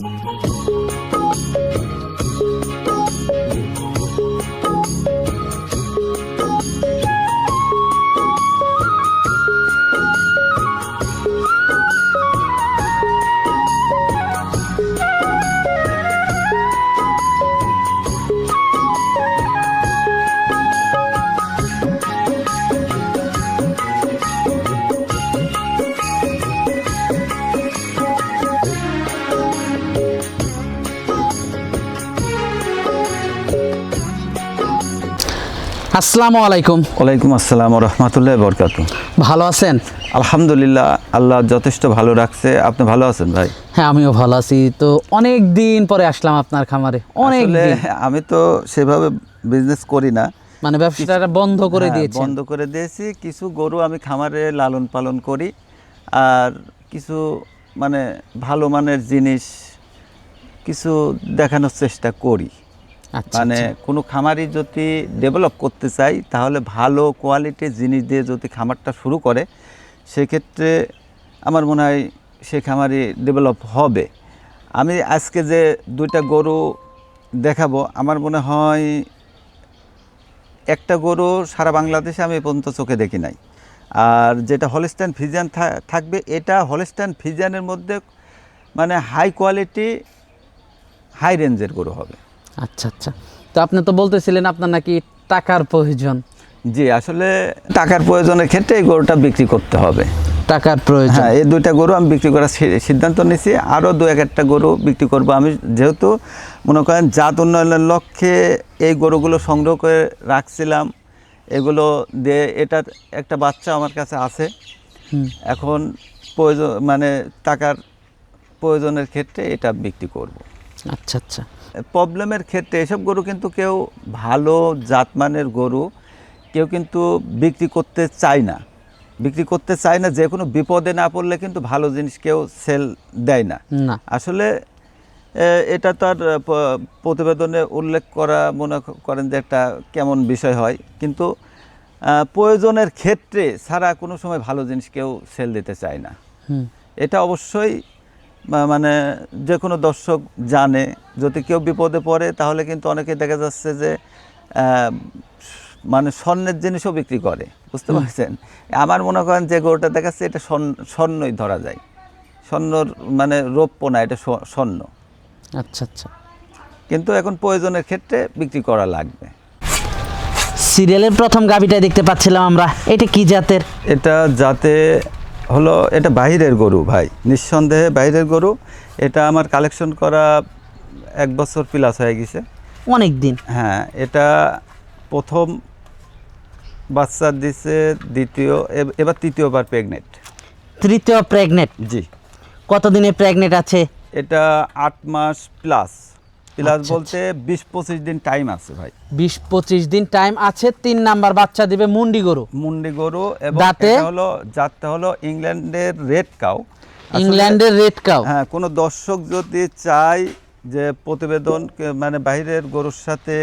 Música আসসালামু আলাইকুম। ওয়ালাইকুম আসসালাম রহমতুল্লাহ বরকাত ভালো আছেন? আলহামদুলিল্লাহ আল্লাহ যথেষ্ট ভালো রাখছে। আপনি ভালো আছেন ভাই? হ্যাঁ আমিও ভালো আছি। তো অনেক দিন পরে আসলাম আপনার খামারে। অনেক আমি তো সেভাবে বিজনেস করি না। মানে ব্যবসাটা বন্ধ করে দিয়েছি বন্ধ করে দিয়েছি। কিছু গরু আমি খামারে লালন পালন করি। আর কিছু মানে ভালো মানের জিনিস কিছু দেখানোর চেষ্টা করি। মানে কোনো খামারি যদি ডেভেলপ করতে চাই তাহলে ভালো কোয়ালিটির জিনিস দিয়ে যদি খামারটা শুরু করে সেক্ষেত্রে আমার মনে হয় সে খামারি ডেভেলপ হবে। আমি আজকে যে দুইটা গরু দেখাবো আমার মনে হয় একটা গরু সারা বাংলাদেশে আমি এ পর্যন্ত চোখে দেখি নাই। আর যেটা হলস্টাইন ফিজিয়ান থাকবে এটা হলস্টাইন ফিজিয়ানের মধ্যে মানে হাই কোয়ালিটি হাই রেঞ্জের গরু হবে। আচ্ছা আচ্ছা। তো আপনি তো বলতেছিলেন আপনার নাকি টাকার প্রয়োজন। জি আসলে টাকার প্রয়োজনের ক্ষেত্রে এই গরুটা বিক্রি করতে হবে। টাকার প্রয়োজন। হ্যাঁ এই দুইটা গরু আমি বিক্রি করার সিদ্ধান্ত নিয়েছি। আরও দু এক একটা গরু বিক্রি করব। আমি যেহেতু মনে করেন জাত উন্নয়নের লক্ষ্যে এই গরুগুলো সংগ্রহ করে রাখছিলাম এগুলো দিয়ে এটার একটা বাচ্চা আমার কাছে আছে। এখন প্রয়োজন মানে টাকার প্রয়োজনের ক্ষেত্রে এটা বিক্রি করব। আচ্ছা আচ্ছা। প্রবলেমের ক্ষেত্রে এসব গরু কিন্তু কেউ ভালো জাতমানের গরু কেউ কিন্তু বিক্রি করতে চায় না। বিক্রি করতে চায় না যে কোনো বিপদে না পড়লে কিন্তু ভালো জিনিস কেউ সেল দেয় না। আসলে এটা তো আর প্রতিবেদনে উল্লেখ করা মনে করেন যে একটা কেমন বিষয় হয়। কিন্তু প্রয়োজনের ক্ষেত্রে ছাড়া কোনো সময় ভালো জিনিস কেউ সেল দিতে চায় না। এটা অবশ্যই মানে যে কোনো দর্শক জানে। যদি কেউ বিপদে পড়ে তাহলে কিন্তু অনেকে দেখা যাচ্ছে যে মানে স্বর্ণের জিনিসও বিক্রি করে। বুঝতে পারছেন? আমার মনে করেন যে গরুটা দেখাচ্ছে এটা স্বর্ণ- স্বর্ণই ধরা যায়। স্বর্ণর মানে রৌপ্য না এটা স্বর্ণ। আচ্ছা আচ্ছা। কিন্তু এখন প্রয়োজনের ক্ষেত্রে বিক্রি করা লাগবে। সিরিয়ালের প্রথম গাবিটা দেখতে পাচ্ছিলাম আমরা। এটা কি জাতের? এটা যাতে হলো এটা বাইরের গরু ভাই নিঃসন্দেহে বাইরের গরু। এটা আমার কালেকশন করা এক বছর প্লাস হয়ে গেছে। অনেক দিন। হ্যাঁ এটা প্রথম বাচ্চা দিছে দ্বিতীয় এব- এবার তৃতীয়বার প্রেগনেন্ট তৃতীয় প্রেগনেন্ট জি। কতদিনে প্রেগনেন্ট আছে? এটা আট মাস প্লাস প্লাস আচ্ছা, বলতে বিশ পঁচিশ দিন টাইম আছে ভাই। বিশ পঁচিশ দিন টাইম আছে তিন নাম্বার বাচ্চা দিবে মুন্ডি গরু। মুন্ডি গরু এবং? এটা হলো জাতটা হলো ইংল্যান্ডের রেড কাউ ইংল্যান্ডের রেড কাউ হ্যাঁ কোনো দর্শক যদি চায় যে প্রতিবেদন মানে বাইরের গরুর সাথে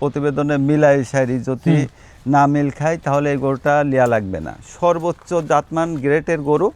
প্রতিবেদনে মিলাই সারি যদি না মিল খায় তাহলে এই গরুটা লিয়া লাগবে না। সর্বোচ্চ জাতমান গ্রেটের গরু।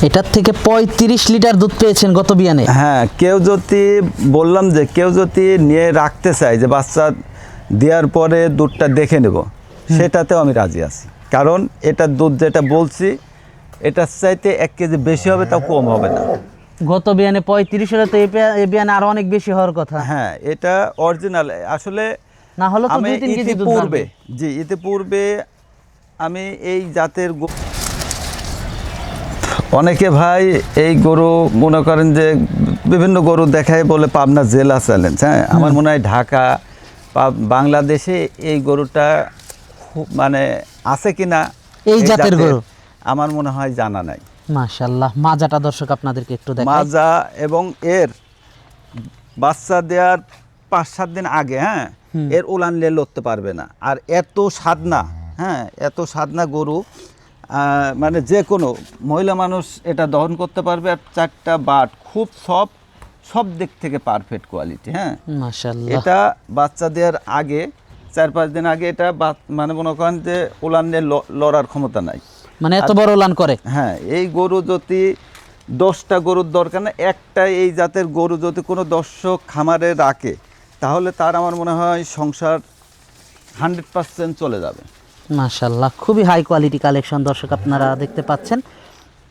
এটার থেকে পঁয়ত্রিশ লিটার দুধ পেয়েছেন গত বিয়ানে। হ্যাঁ কেউ যদি বললাম যে কেউ যদি নিয়ে রাখতে চায় যে বাচ্চা দেওয়ার পরে দুধটা দেখে নেব সেটাতেও আমি রাজি আছি। কারণ এটা দুধ যেটা বলছি এটার চাইতে এক কেজি বেশি হবে তাও কম হবে না। গত বিয়ানে পঁয়ত্রিশ হলে তো এই বিয়ানে আরও অনেক বেশি হওয়ার কথা। হ্যাঁ এটা অরিজিনাল। আসলে না হলে তো আমি দুই তিন কেজি দুধ ইতিপূর্বে জি ইতিপূর্বে আমি এই জাতের গো- অনেকে ভাই এই গরু মনে করেন যে বিভিন্ন গরু দেখায় বলে পাবনা জেলা চ্যালেঞ্জ হ্যাঁ? আমার মনে হয় ঢাকা বাংলাদেশে এই গরুটা খুব মানে আছে কিনা এই জাতের গরু? আমার মনে হয় জানা নাই। মাশাল্লাহ মাজাটা দর্শক আপনাদেরকে একটু দেখাই। মাজা এবং এর বাচ্চা দেওয়ার পাঁচ সাত দিন আগে হ্যাঁ? এর উলান লড়তে পারবে না। আর এত সাধনা হ্যাঁ? এত সাধনা গরু মানে যে কোনো মহিলা মানুষ এটা দহন করতে পারবে আর চারটা বাট খুব সব সব দিক থেকে পারফেক্ট কোয়ালিটি হ্যাঁ? এটা বাচ্চা দেওয়ার আগে চার পাঁচ দিন আগে এটা মানে মনে করেন যে উলান নিয়ে লড়ার ক্ষমতা নাই। মানে এত বড় লান করে? হ্যাঁ এই গরু যদি দশটা গরুর দরকার না একটা এই জাতের গরু যদি কোনো দর্শক খামারে রাখে তাহলে তার আমার মনে হয় সংসার হান্ড্রেড পার্সেন্ট চলে যাবে। মাশাল্লাহ খুবই হাই কোয়ালিটি কালেকশন দর্শক আপনারা দেখতে পাচ্ছেন।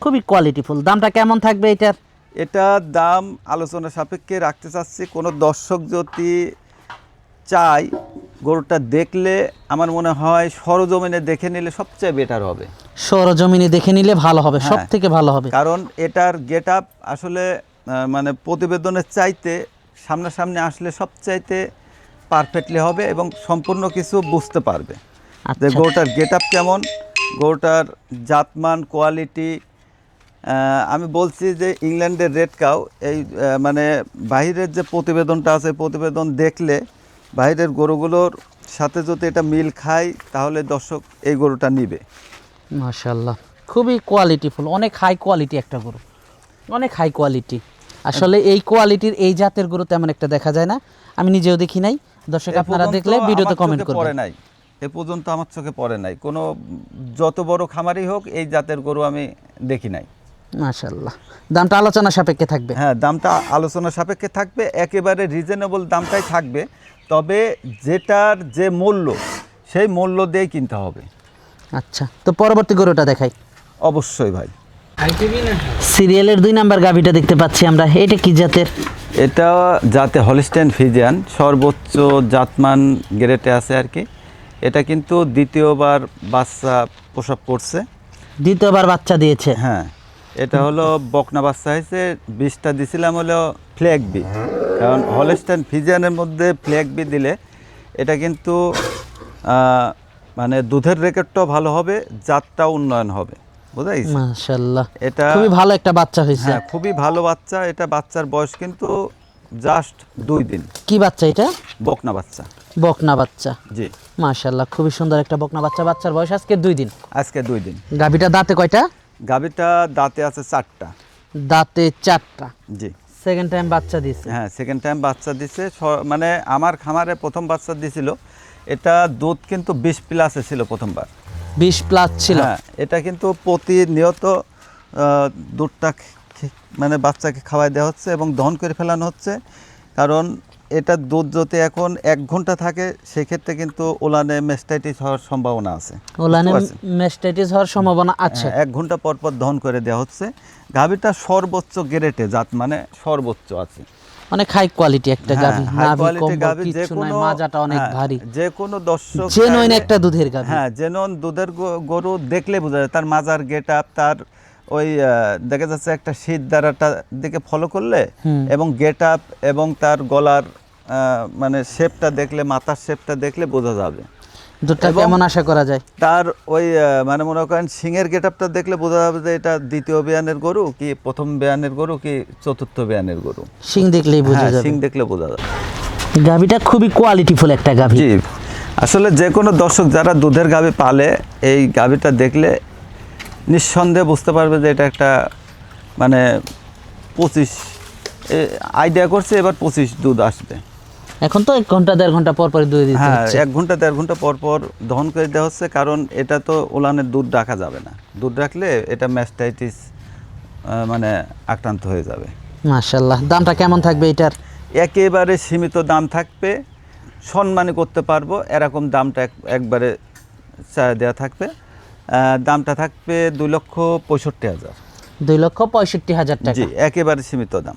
খুবই কোয়ালিটিফুল দামটা কেমন থাকবে এটার? এটা দাম আলোচনা সাপেক্ষে রাখতে চাচ্ছি। কোনো দর্শক যদি চাই গরুটা দেখলে আমার মনে হয় সরজমিনে দেখে নিলে সবচেয়ে বেটার হবে। সরজমিনে দেখে নিলে ভালো হবে সব হ্যাঁ। থেকে ভালো হবে। কারণ এটার গেট আপ আসলে মানে প্রতিবেদনের চাইতে সামনাসামনি আসলে সবচাইতে পারফেক্টলি হবে এবং সম্পূর্ণ কিছু বুঝতে পারবে। যে আচ্ছা গরুটার গেট আপ কেমন? গরুটার জাতমান কোয়ালিটি আমি বলছি যে ইংল্যান্ডের রেড কাউ এই মানে বাইরের যে প্রতিবেদনটা আছে প্রতিবেদন দেখলে বাইরের গরুগুলোর সাথে যদি এটা মিল খায় তাহলে দর্শক এই গরুটা নিবে। মাশাল্লাহ খুবই কোয়ালিটিফুল অনেক হাই কোয়ালিটি একটা গরু। অনেক হাই কোয়ালিটি আসলে এই কোয়ালিটির এই জাতের গরু তেমন একটা দেখা যায় না। আমি নিজেও দেখি নাই। দর্শক আপনারা দেখলে ভিডিওতে কমেন্ট করবেন। নাই। এ পর্যন্ত আমার চোখে পড়ে নাই। কোনো যত বড় খামারই হোক এই জাতের গরু আমি দেখি নাই। মাশাল্লাহ দামটা আলোচনা সাপেক্ষে থাকবে? হ্যাঁ দামটা আলোচনা সাপেক্ষে থাকবে। একেবারে রিজনেবল দামটাই থাকবে। তবে যেটার যে মূল্য সেই মূল্য দিয়েই কিনতে হবে। আচ্ছা তো পরবর্তী গরুটা দেখাই। অবশ্যই ভাই। সিরিয়ালের দুই নাম্বার গাভিটা দেখতে পাচ্ছি আমরা। এটা কি জাতের? এটা যাতে হলিস্টেন ফিজিয়ান। সর্বোচ্চ জাতমান গ্রেটে আছে আর কি। এটা কিন্তু দ্বিতীয়বার বাচ্চা প্রসব করছে। দ্বিতীয়বার বাচ্চা দিয়েছে। হ্যাঁ এটা হলো বকনা বাচ্চা হয়েছে বিষটা দিছিলাম হলো ফ্ল্যাগ বি। কারণ হলস্টাইন ফিজিয়ানের মধ্যে ফ্ল্যাগ বি দিলে এটা কিন্তু মানে দুধের রেকর্ডটাও ভালো হবে জাতটাও উন্নয়ন হবে। বুঝাই? মাশাল্লাহ এটা খুবই ভালো একটা বাচ্চা হয়েছে। হ্যাঁ খুবই ভালো বাচ্চা। এটা বাচ্চার বয়স কিন্তু জাস্ট দুই দিন। কি বাচ্চা এটা? বকনা বাচ্চা। বকনা বাচ্চা। জি। মাশাল্লাহ খুবই সুন্দর একটা বকনা বাচ্চা। বাচ্চার বয়স আজকে দুই দিন। আজকে দুই দিন। গাভিটা দাঁতে কয়টা? গাভীটা দাঁতে আছে চারটা। দাঁতে চারটা। জি। সেকেন্ড টাইম বাচ্চা দিয়েছে। হ্যাঁ সেকেন্ড টাইম বাচ্চা দিছে মানে আমার খামারে প্রথম বাচ্চা দিছিল এটা দুধ কিন্তু বিশ প্লাসে ছিল প্রথমবার। বিশ প্লাস ছিল। হ্যাঁ এটা কিন্তু প্রতিনিয়ত দুধটা মানে বাচ্চাকে খাওয়াই দেওয়া হচ্ছে এবং দহন করে ফেলানো হচ্ছে। কারণ এটা দুধ যদি এখন এক ঘণ্টা থাকে সেক্ষেত্রে কিন্তু ওলানে মেস্টাইটিস হওয়ার সম্ভাবনা আছে। ওলানে মেস্টাইটিস হওয়ার সম্ভাবনা আছে। হ্যাঁ, এক ঘণ্টা পর পর দহন করে দেওয়া হচ্ছে। গাভীটা সর্বোচ্চ গ্রেটে জাত মানে সর্বোচ্চ আছে। অনেক হাই কোয়ালিটি একটা হ্যাঁ, গাভি। নাভি গাভী, যেকোনো- মাজাটা অনেক হ্যাঁ, ভারী। যে কোনো দর্শক জেনুইন একটা দুধের গাভি। হ্যাঁ জেনুইন দুধের গরু দেখলে বোঝা যায় তার মাজার গেট আপ তার ওই দেখা যাচ্ছে একটা শীত দ্বারাটা দিকে ফলো করলে এবং গেট আপ এবং তার গলার মানে শেপটা দেখলে মাথার শেপটা দেখলে বোঝা যাবে। দুধটা কেমন আশা করা যায়? তার ওই মানে মনে করেন সিংয়ের গেট আপটা দেখলে বোঝা যাবে যে এটা দ্বিতীয় বিয়ানের গরু কি প্রথম বিয়ানের গরু কি চতুর্থ বিয়ানের গরু? সিং দেখলেই বোঝা হ্যাঁ যাবে। সিং দেখলে বোঝা যাবে। গাভিটা খুবই কোয়ালিটিফুল একটা গাভি। জি। আসলে যে কোনো দর্শক যারা দুধের গাভী পালে এই গাভীটা দেখলে নিঃসন্দেহে বুঝতে পারবে যে এটা একটা মানে পঁচিশ আইডিয়া করছে এবার পঁচিশ দুধ আসবে। এখন তো এক ঘণ্টা দেড় ঘণ্টা পর পর দুধ দিতে হ্যাঁ এক ঘণ্টা দেড় ঘণ্টা পর পর দহন করে দেওয়া হচ্ছে কারণ এটা তো ওলানের দুধ রাখা যাবে না। দুধ রাখলে এটা ম্যাস্টাইটিস মানে আক্রান্ত হয়ে যাবে। মাশাল্লাহ দামটা কেমন থাকবে এটার? একেবারে সীমিত দাম থাকবে। সম্মানী করতে পারব এরকম দামটা একবারে দেওয়া থাকবে। দামটা থাকবে দুই লক্ষ পঁয়ষট্টি হাজার। দুই লক্ষ পঁয়ষট্টি হাজার টাকা। একেবারে সীমিত দাম।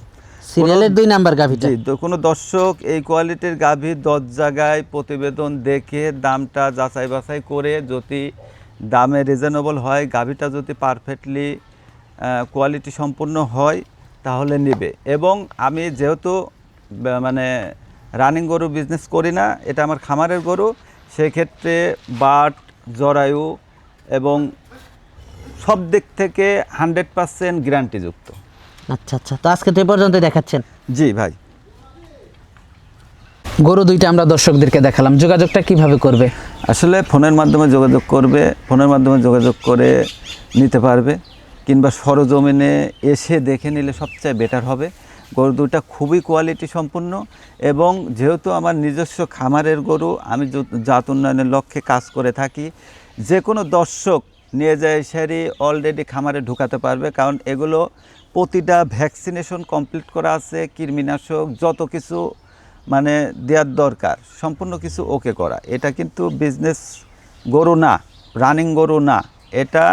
সিরিয়ালের দুই নাম্বার গাভিটা। জি কোনো দর্শক এই কোয়ালিটির গাভী দশ জায়গায় প্রতিবেদন দেখে দামটা যাচাই বাছাই করে যদি দামে রিজনেবল হয়, গাভীটা যদি পারফেক্টলি কোয়ালিটি সম্পূর্ণ হয়, তাহলে নেবে। এবং আমি যেহেতু মানে রানিং গরু বিজনেস করি না, এটা আমার খামারের গরু, সেক্ষেত্রে বাট, জরায়ু এবং সব দিক থেকে হান্ড্রেড পার্সেন্ট গ্যারান্টিযুক্ত আচ্ছা আচ্ছা। তো আজকে তো এ পর্যন্ত দেখাচ্ছেন। জি ভাই। গরু দুইটা আমরা দর্শকদেরকে দেখালাম। যোগাযোগটা কীভাবে করবে? আসলে ফোনের মাধ্যমে যোগাযোগ করবে ফোনের মাধ্যমে যোগাযোগ করে নিতে পারবে কিংবা সরজমিনে এসে দেখে নিলে সবচেয়ে বেটার হবে। গরু দুটা খুবই কোয়ালিটি সম্পূর্ণ এবং যেহেতু আমার নিজস্ব খামারের গরু আমি জাত উন্নয়নের লক্ষ্যে কাজ করে থাকি যে কোনো দর্শক নিয়ে যায় সেরি অলরেডি খামারে ঢুকাতে পারবে কারণ এগুলো প্রতিটা ভ্যাকসিনেশন কমপ্লিট করা আছে কৃমিনাশক যত কিছু মানে দেওয়ার দরকার সম্পূর্ণ কিছু ওকে করা। এটা কিন্তু বিজনেস গরু না রানিং গরু না। এটা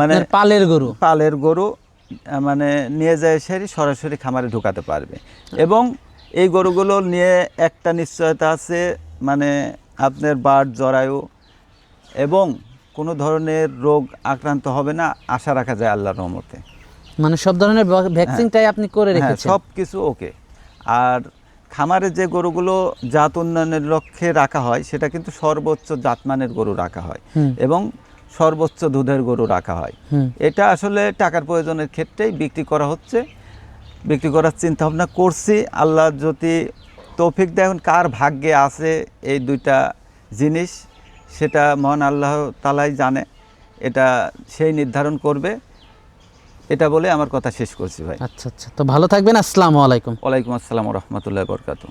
মানে পালের গরু। পালের গরু মানে নিয়ে যায় সেরি সরাসরি খামারে ঢুকাতে পারবে। এবং এই গরুগুলো নিয়ে একটা নিশ্চয়তা আছে মানে আপনার বাট জরায়ু এবং কোনো ধরনের রোগ আক্রান্ত হবে না আশা রাখা যায় আল্লাহর রহমতে। মানে সব ধরনের ভ্যাকসিনটাই আপনি করে হ্যাঁ রেখেছেন? সব কিছু ওকে। আর খামারে যে গরুগুলো জাত উন্নয়নের লক্ষ্যে রাখা হয় সেটা কিন্তু সর্বোচ্চ জাতমানের গরু রাখা হয় এবং সর্বোচ্চ দুধের গরু রাখা হয়। এটা আসলে টাকার প্রয়োজনের ক্ষেত্রেই বিক্রি করা হচ্ছে। বিক্রি করার চিন্তা ভাবনা করছি। আল্লাহ যদি তৌফিক দেয় এখন কার ভাগ্যে আছে এই দুইটা জিনিস সেটা মহান আল্লাহ তালাই জানে। এটা সেই নির্ধারণ করবে। এটা বলে আমার কথা শেষ করছি ভাই। আচ্ছা আচ্ছা। তো ভালো থাকবেন। আসসালামু আলাইকুম। ওয়ালাইকুম আসসালাম রহমতুল্লাহ বরকাতু